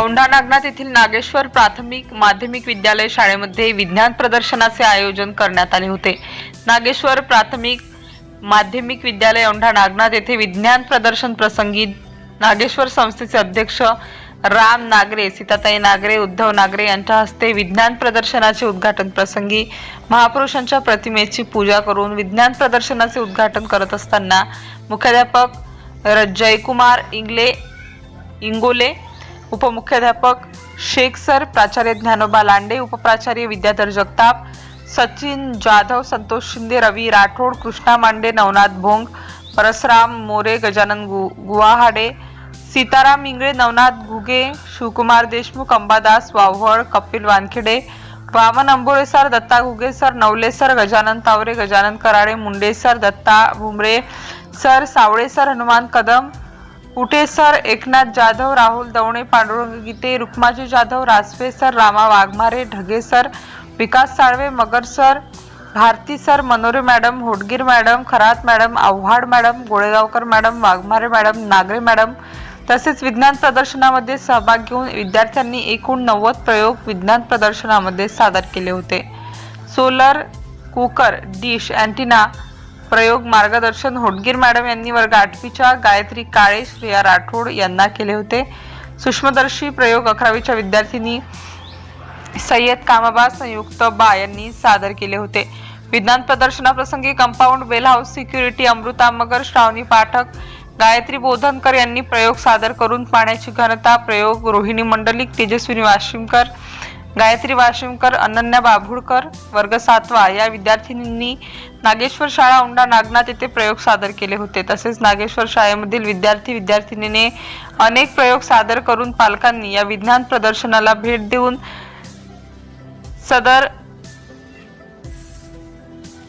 औंढा नागनाथ येथील नागेश्वर प्राथमिक माध्यमिक विद्यालय शाळेमध्ये विज्ञान प्रदर्शनाचे आयोजन करण्यात आले होते. नागेश्वर प्राथमिक माध्यमिक विद्यालय औंढा नागनाथ येथे विज्ञान प्रदर्शन प्रसंगी नागेश्वर संस्थेचे अध्यक्ष राम नागरे सीताताई नागरे उद्धव नागरे यांच्या हस्ते विज्ञान प्रदर्शनाचे उद्घाटन प्रसंगी महापुरुषांच्या प्रतिमेची पूजा करून विज्ञान प्रदर्शनाचे उद्घाटन करत असताना मुख्याध्यापक जयकुमार इंगले इंगोले उपमुख्याध्यापक शेख सर प्राचार्य ज्ञानोबा लांडे उपप्राचार्य विद्याधर जगताप सचिन जाधव संतोष शिंदे रवी राठोड कृष्णा मांडे नवनाथ भोंग परसराम मोरे गजानन गु Guwahade Sitaram Ingle Navnath Ghuge Shivkumar Deshmukh Ambadas Wavhal Kapil Wankhede Waman Ambole sir Datta Ghuge sir Navale sir Gajanan Taware Gajanan Karade Munde sir Datta Bhumre sir Sawale sir Hanuman Kadam Uthe sir? Eknath Jadhav Rahul Davane Pandurang Gite Rukmaji Jadhav Raswe sir Rama Waghmare Dhage sir Vikas Salve Magar sir Bharti sir Manore madam Hodgir madam Kharat madam Awhad madam Golegaonkar madam Waghmare madam Nagare madam तसेच विज्ञान प्रदर्शनामध्ये सहभाग घेऊन विद्यार्थ्यांनी एकूण नव्वद प्रयोग विज्ञान प्रदर्शनामध्ये सादर केले होते. सोलर कुकर डिश अँटिना प्रयोग मार्गदर्शन होडगीर मॅडम यांनी वर्ग आठवीच्या गायत्री काळे श्रेया राठोड यांना केले होते. सूक्ष्मदर्शी प्रयोग अकरावीच्या विद्यार्थिनी सय्यद कामाबा संयुक्त बा यांनी सादर केले होते. विज्ञान प्रदर्शनाप्रसंगी compound bell house security Amruta Magar Shravani Pathak Gayatri Bodhankar यांनी प्रयोग सादर करून पाण्याची घनता प्रयोग रोहिणी मंडलिक तेजस्विनी वाशिमकर गायत्री वाशिमकर अनन्या बाभुळकर वर्ग सातवा या विद्यार्थिनींनी नागेश्वर शाळा औंढा नागनाथ येथे प्रयोग सादर केले होते. तसेच नागेश्वर शाळेमधील विद्यार्थी विद्यार्थिनीने अनेक प्रयोग सादर करून पालकांनी या विज्ञान प्रदर्शनाला भेट देऊन सदर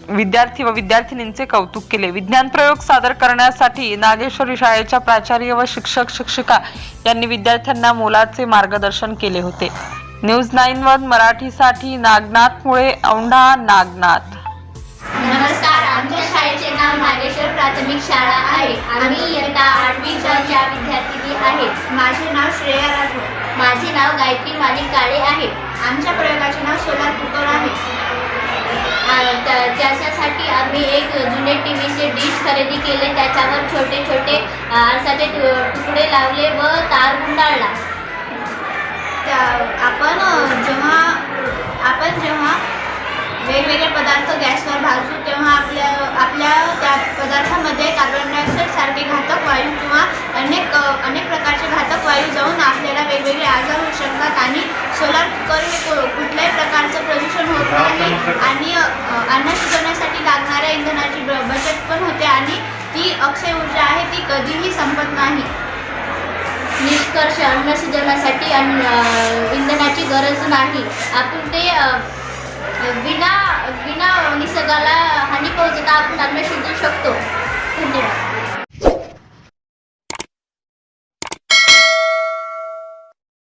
विद्यार्थी व विद्यार्थिनींचे कौतुक केले. विज्ञान प्रयोग सादर करण्यासाठी नागेश्वरी शाळेच्या प्राचार्य व शिक्षक शिक्षिका यांनी विद्यार्थ्यांना मोलाचे मार्गदर्शन केले होते. न्यूज नाईन वन मराठीसाठी नागनाथमुळे औंढा नागनाथ. नमस्कार आमच्या शाळेचे नाव नागेश्वर प्राथमिक शाळा आहे. आम्ही इयत्ता आठवीच्या च्या विद्यार्थिनी आहेत. माझे नाव श्रेया राठोड. माझे नाव गायत्री मालिक काळे आहे. आमच्या प्रयोगाचे नाव सोलार कुकर आहे. त्याच्यासाठी आम्ही एक जुने टी व्हीचे डिश खरेदी केले. त्याच्यावर छोटे छोटे आरसाचे तुकडे लावले व तार गुंडाळला. आपण जेव्हा आपण जेव्हा वेगवेगळे पदार्थ गॅसवर भाजू तेव्हा आपल्या आपल्या त्या पदार्थामध्ये कार्बन डायऑक्साईड सारखे घातक वायू किंवा अनेक अनेक प्रकारचे घातक वायू जाऊन आपल्याला वेगवेगळे आजार होऊ शकतात आणि सोलार कुकर हे कुठल्याही प्रकारचं प्रदूषण होत नाही आणि अन्न शिजवण्यासाठी लागणाऱ्या इंधनाची ब- बचत पण होते आणि ती अक्षय ऊर्जा आहे ती कधीही संपत नाही. निष्कर्ष अन्न अन्न इंधनाची गरज नाही. आपण ते विना विना निसर्गाला हानी पोहोचता आपण अन्न शिजू शकतो.